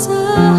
Jesus.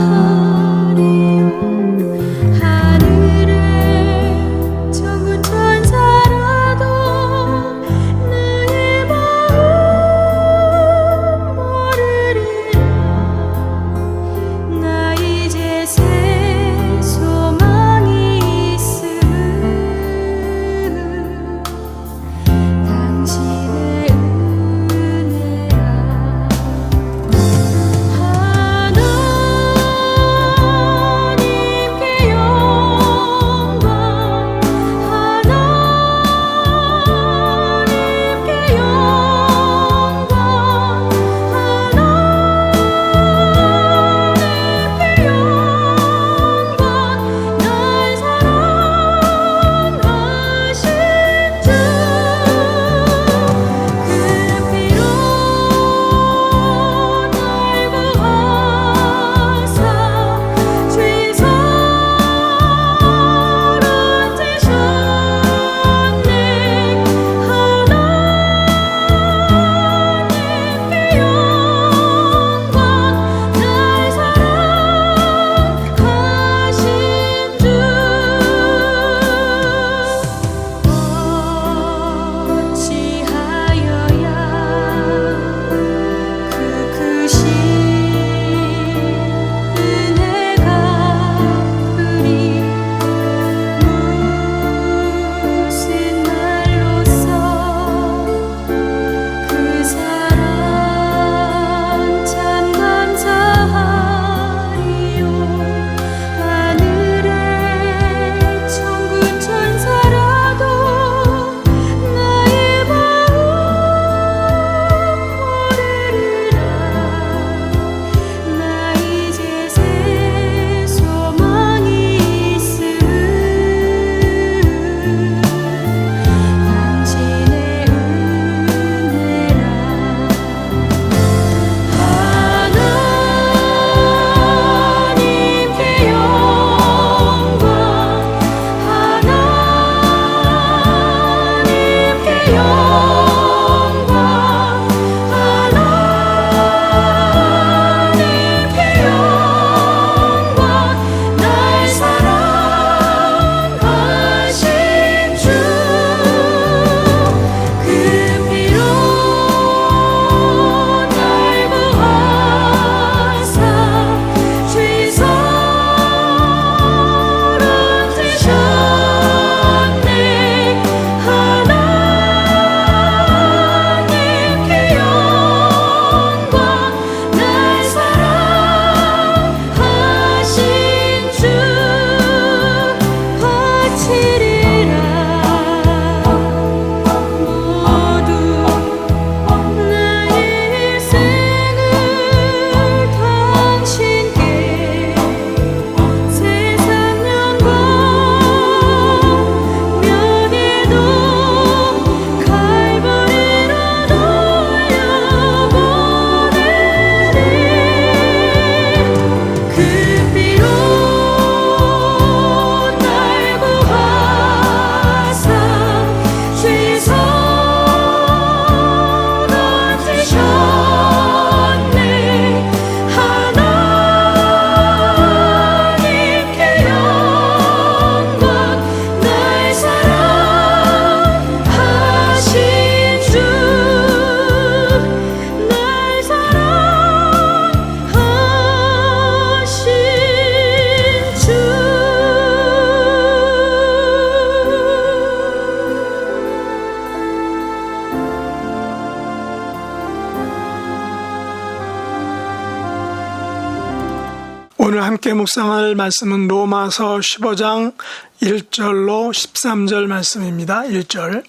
오늘 함께 묵상할 말씀은 로마서 15장 1절로 13절 말씀입니다. 1절.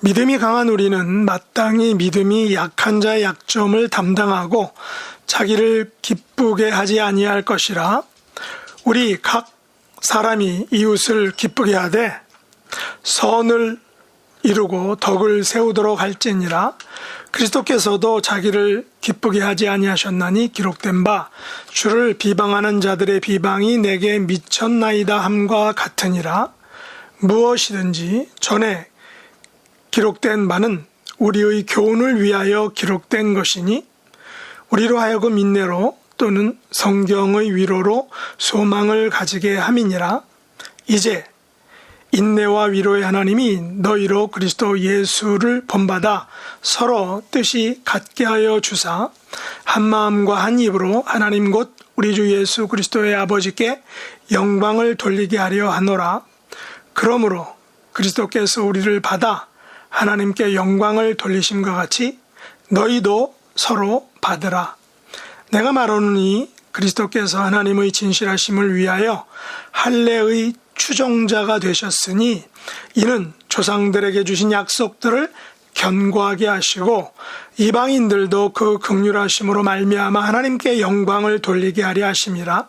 믿음이 강한 우리는 마땅히 믿음이 약한 자의 약점을 담당하고 자기를 기쁘게 하지 아니할 것이라. 우리 각 사람이 이웃을 기쁘게 하되 선을 이루고 덕을 세우도록 할지니라. 그리스도께서도 자기를 기쁘게 하지 아니하셨나니 기록된 바 주를 비방하는 자들의 비방이 내게 미쳤나이다 함과 같으니라. 무엇이든지 전에 기록된 바는 우리의 교훈을 위하여 기록된 것이니 우리로 하여금 인내로 또는 성경의 위로로 소망을 가지게 함이니라. 이제 인내와 위로의 하나님이 너희로 그리스도 예수를 본받아 서로 뜻이 같게 하여 주사 한 마음과 한 입으로 하나님 곧 우리 주 예수 그리스도의 아버지께 영광을 돌리게 하려 하노라. 그러므로 그리스도께서 우리를 받아 하나님께 영광을 돌리심과 같이 너희도 서로 받으라. 내가 말하노니 그리스도께서 하나님의 진실하심을 위하여 할례의 추종자가 되셨으니 이는 조상들에게 주신 약속들을 견고하게 하시고 이방인들도 그 극률하심으로 말미암아 하나님께 영광을 돌리게 하려 하심이라.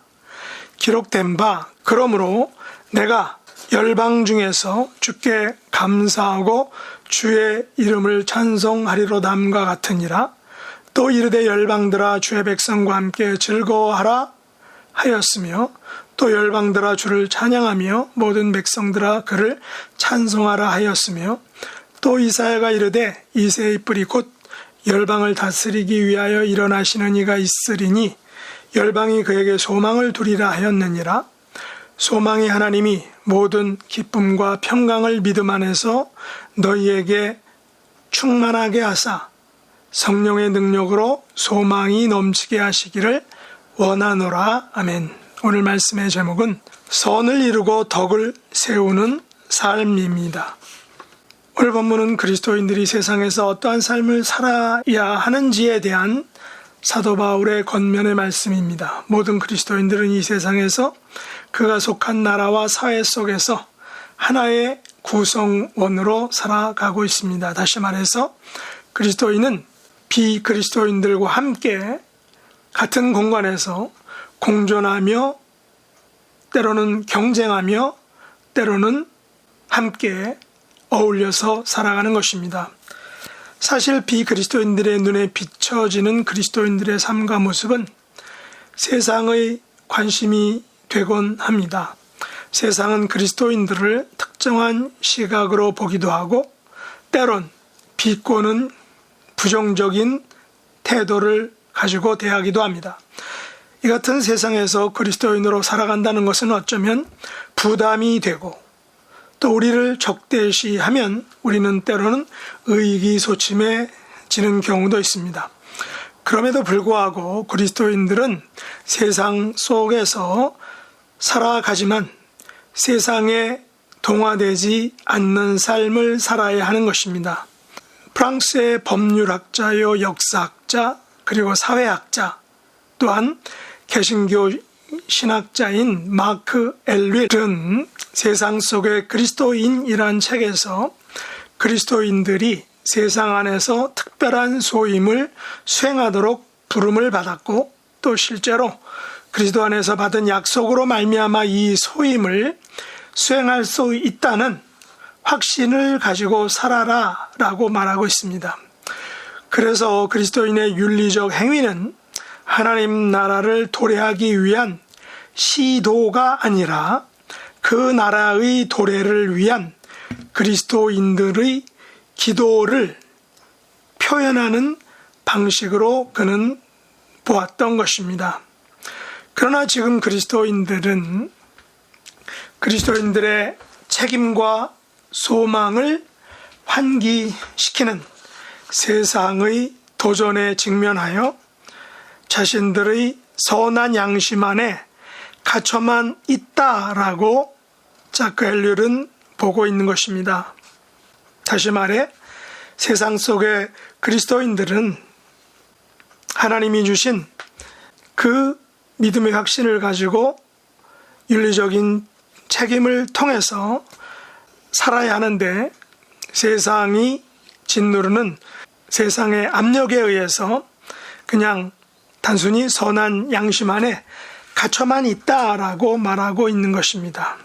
기록된 바 그러므로 내가 열방 중에서 주께 감사하고 주의 이름을 찬송하리로 남과 같으니라. 또 이르되 열방들아 주의 백성과 함께 즐거워하라 하였으며 또 열방들아 주를 찬양하며 모든 백성들아 그를 찬송하라 하였으며 또 이사야가 이르되 이새의 뿌리 곧 열방을 다스리기 위하여 일어나시는 이가 있으리니 열방이 그에게 소망을 두리라 하였느니라 소망이 하나님이 모든 기쁨과 평강을 믿음 안에서 너희에게 충만하게 하사 성령의 능력으로 소망이 넘치게 하시기를 원하노라 아멘. 오늘 말씀의 제목은 선을 이루고 덕을 세우는 삶입니다. 오늘 본문은 그리스도인들이 세상에서 어떠한 삶을 살아야 하는지에 대한 사도 바울의 권면의 말씀입니다. 모든 그리스도인들은 이 세상에서 그가 속한 나라와 사회 속에서 하나의 구성원으로 살아가고 있습니다. 다시 말해서 그리스도인은 비그리스도인들과 함께 같은 공간에서 공존하며 때로는 경쟁하며 때로는 함께 어울려서 살아가는 것입니다. 사실 비그리스도인들의 눈에 비춰지는 그리스도인들의 삶과 모습은 세상의 관심이 되곤 합니다. 세상은 그리스도인들을 특정한 시각으로 보기도 하고 때론 비꼬는 부정적인 태도를 가지고 대하기도 합니다. 이 같은 세상에서 그리스도인으로 살아간다는 것은 어쩌면 부담이 되고 또 우리를 적대시하면 우리는 때로는 의기소침해지는 경우도 있습니다. 그럼에도 불구하고 그리스도인들은 세상 속에서 살아가지만 세상에 동화되지 않는 삶을 살아야 하는 것입니다. 프랑스의 법률학자요 역사학자 그리고 사회학자 또한 개신교 신학자인 마크 엘윌은 세상 속의 그리스도인이란 책에서 그리스도인들이 세상 안에서 특별한 소임을 수행하도록 부름을 받았고 또 실제로 그리스도 안에서 받은 약속으로 말미암아 이 소임을 수행할 수 있다는 확신을 가지고 살아라라고 말하고 있습니다. 그래서 그리스도인의 윤리적 행위는 하나님 나라를 도래하기 위한 시도가 아니라 그 나라의 도래를 위한 그리스도인들의 기도를 표현하는 방식으로 그는 보았던 것입니다. 그러나 지금 그리스도인들은 그리스도인들의 책임과 소망을 환기시키는 세상의 도전에 직면하여 자신들의 선한 양심 안에 갇혀만 있다라고 자크 헬률은 보고 있는 것입니다. 다시 말해 세상 속의 그리스도인들은 하나님이 주신 그 믿음의 확신을 가지고 윤리적인 책임을 통해서 살아야 하는데 세상이 짓누르는 세상의 압력에 의해서 그냥 단순히 선한 양심 안에 갇혀만 있다라고 말하고 있는 것입니다.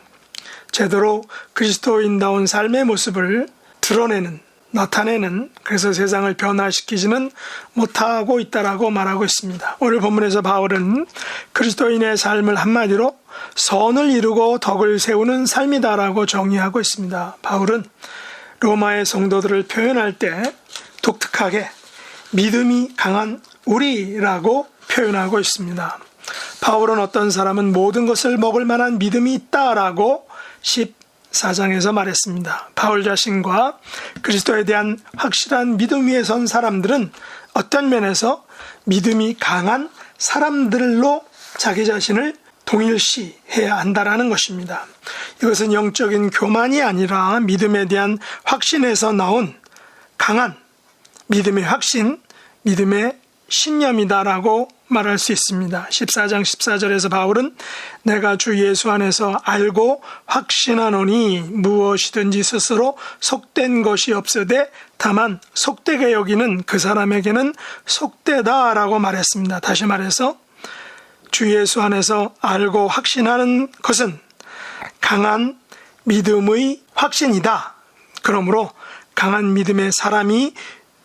제대로 그리스도인다운 삶의 모습을 드러내는 나타내는 그래서 세상을 변화시키지는 못하고 있다라고 말하고 있습니다. 오늘 본문에서 바울은 그리스도인의 삶을 한마디로 선을 이루고 덕을 세우는 삶이다라고 정의하고 있습니다. 바울은 로마의 성도들을 표현할 때 독특하게 믿음이 강한 우리라고 표현하고 있습니다. 바울은 어떤 사람은 모든 것을 먹을 만한 믿음이 있다라고 14장에서 말했습니다. 바울 자신과 그리스도에 대한 확실한 믿음 위에 선 사람들은 어떤 면에서 믿음이 강한 사람들로 자기 자신을 동일시해야 한다라는 것입니다. 이것은 영적인 교만이 아니라 믿음에 대한 확신에서 나온 강한 믿음의 확신, 믿음의 신념이다라고 말할 수 있습니다. 14장 14절에서 바울은 내가 주 예수 안에서 알고 확신하노니 무엇이든지 스스로 속된 것이 없으되 다만 속되게 여기는 그 사람에게는 속되다라고 말했습니다. 다시 말해서 주 예수 안에서 알고 확신하는 것은 강한 믿음의 확신이다. 그러므로 강한 믿음의 사람이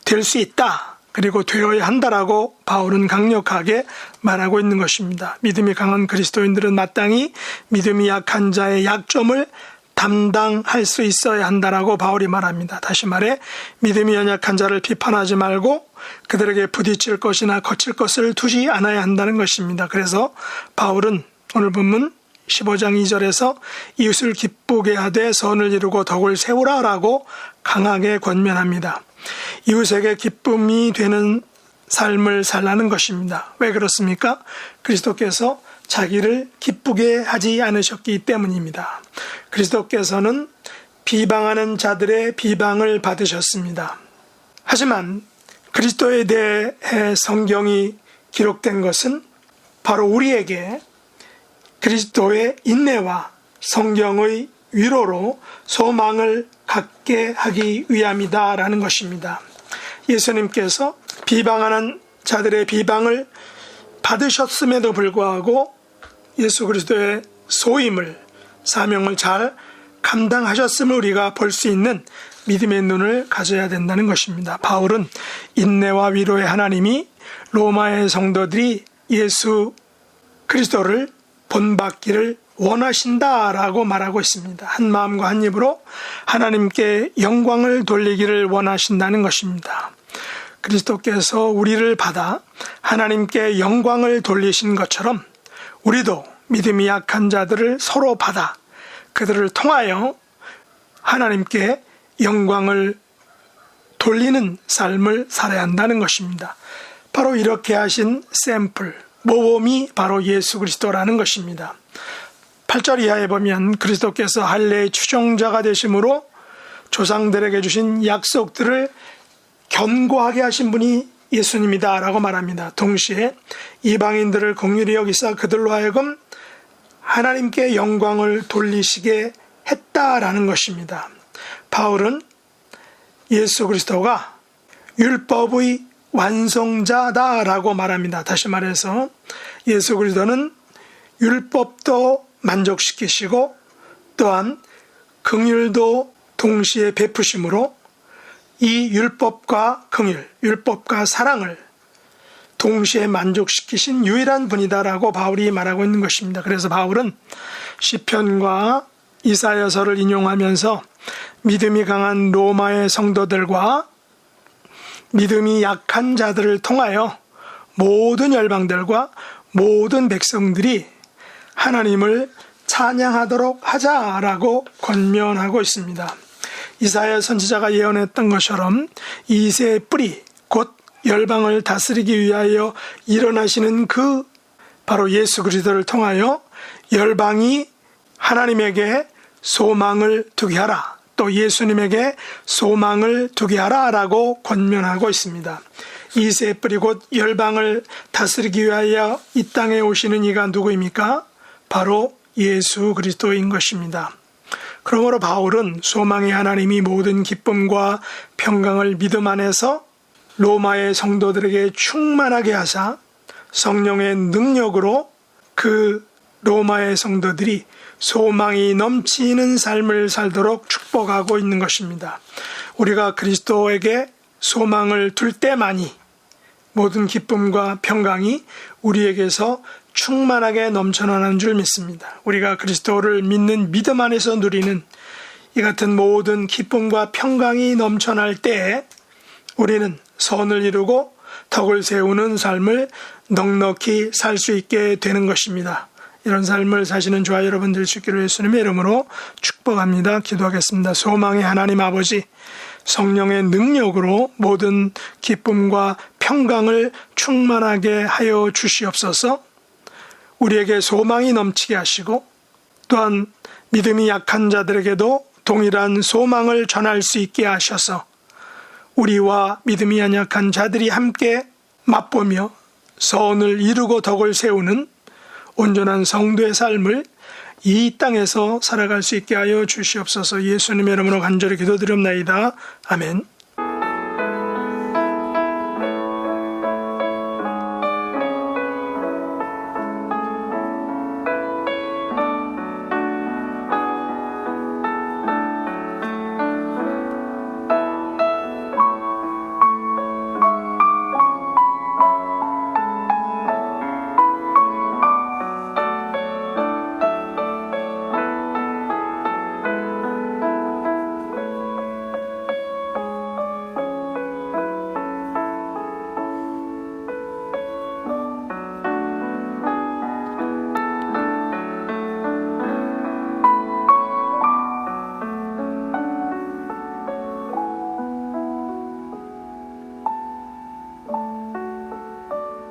될 수 있다. 그리고 되어야 한다라고 바울은 강력하게 말하고 있는 것입니다. 믿음이 강한 그리스도인들은 마땅히 믿음이 약한 자의 약점을 담당할 수 있어야 한다라고 바울이 말합니다. 다시 말해 믿음이 연약한 자를 비판하지 말고 그들에게 부딪힐 것이나 거칠 것을 두지 않아야 한다는 것입니다. 그래서 바울은 오늘 본문 15장 2절에서 이웃을 기쁘게 하되 선을 이루고 덕을 세우라라고 강하게 권면합니다. 이웃에게 기쁨이 되는 삶을 살라는 것입니다. 왜 그렇습니까? 그리스도께서 자기를 기쁘게 하지 않으셨기 때문입니다. 그리스도께서는 비방하는 자들의 비방을 받으셨습니다. 하지만 그리스도에 대해 성경이 기록된 것은 바로 우리에게 그리스도의 인내와 성경의 위로로 소망을 갖게 하기 위함이다라는 것입니다. 예수님께서 비방하는 자들의 비방을 받으셨음에도 불구하고 예수 그리스도의 소임을 사명을 잘 감당하셨음을 우리가 볼 수 있는 믿음의 눈을 가져야 된다는 것입니다. 바울은 인내와 위로의 하나님이 로마의 성도들이 예수 그리스도를 본받기를 원하신다 라고 말하고 있습니다. 한 마음과 한 입으로 하나님께 영광을 돌리기를 원하신다는 것입니다. 그리스도께서 우리를 받아 하나님께 영광을 돌리신 것처럼 우리도 믿음이 약한 자들을 서로 받아 그들을 통하여 하나님께 영광을 돌리는 삶을 살아야 한다는 것입니다. 바로 이렇게 하신 샘플, 모범이 바로 예수 그리스도라는 것입니다. 8절 이하에 보면 그리스도께서 할례의 추종자가 되심으로 조상들에게 주신 약속들을 견고하게 하신 분이 예수님이다 라고 말합니다. 동시에 이방인들을 공률히 여기사 그들로 하여금 하나님께 영광을 돌리시게 했다라는 것입니다. 바울은 예수 그리스도가 율법의 완성자다라고 말합니다. 다시 말해서 예수 그리스도는 율법도 만족시키시고 또한 긍휼도 동시에 베푸심으로 이 율법과 긍휼, 율법과 사랑을 동시에 만족시키신 유일한 분이다라고 바울이 말하고 있는 것입니다. 그래서 바울은 시편과 이사야서를 인용하면서 믿음이 강한 로마의 성도들과 믿음이 약한 자들을 통하여 모든 열방들과 모든 백성들이 하나님을 찬양하도록 하자라고 권면하고 있습니다. 이사야 선지자가 예언했던 것처럼 이세의 뿌리 곧 열방을 다스리기 위하여 일어나시는 그 바로 예수 그리스도를 통하여 열방이 하나님에게 소망을 두게 하라. 또 예수님에게 소망을 두게 하라라고 권면하고 있습니다. 이세 뿌리 곧 열방을 다스리기 위하여 이 땅에 오시는 이가 누구입니까? 바로 예수 그리스도인 것입니다. 그러므로 바울은 소망의 하나님이 모든 기쁨과 평강을 믿음 안에서 로마의 성도들에게 충만하게 하사 성령의 능력으로 그 로마의 성도들이 소망이 넘치는 삶을 살도록 축복하고 있는 것입니다. 우리가 그리스도에게 소망을 둘 때만이 모든 기쁨과 평강이 우리에게서 충만하게 넘쳐나는 줄 믿습니다. 우리가 그리스도를 믿는 믿음 안에서 누리는 이 같은 모든 기쁨과 평강이 넘쳐날 때에 우리는 선을 이루고 덕을 세우는 삶을 넉넉히 살 수 있게 되는 것입니다. 이런 삶을 사시는 저와 여러분 될수 있기를 예수님의 이름으로 축복합니다. 기도하겠습니다. 소망의 하나님 아버지 성령의 능력으로 모든 기쁨과 평강을 충만하게 하여 주시옵소서 우리에게 소망이 넘치게 하시고 또한 믿음이 약한 자들에게도 동일한 소망을 전할 수 있게 하셔서 우리와 믿음이 연약한 자들이 함께 맛보며 선을 이루고 덕을 세우는 온전한 성도의 삶을 이 땅에서 살아갈 수 있게 하여 주시옵소서 예수님의 이름으로 간절히 기도드립나이다. 아멘.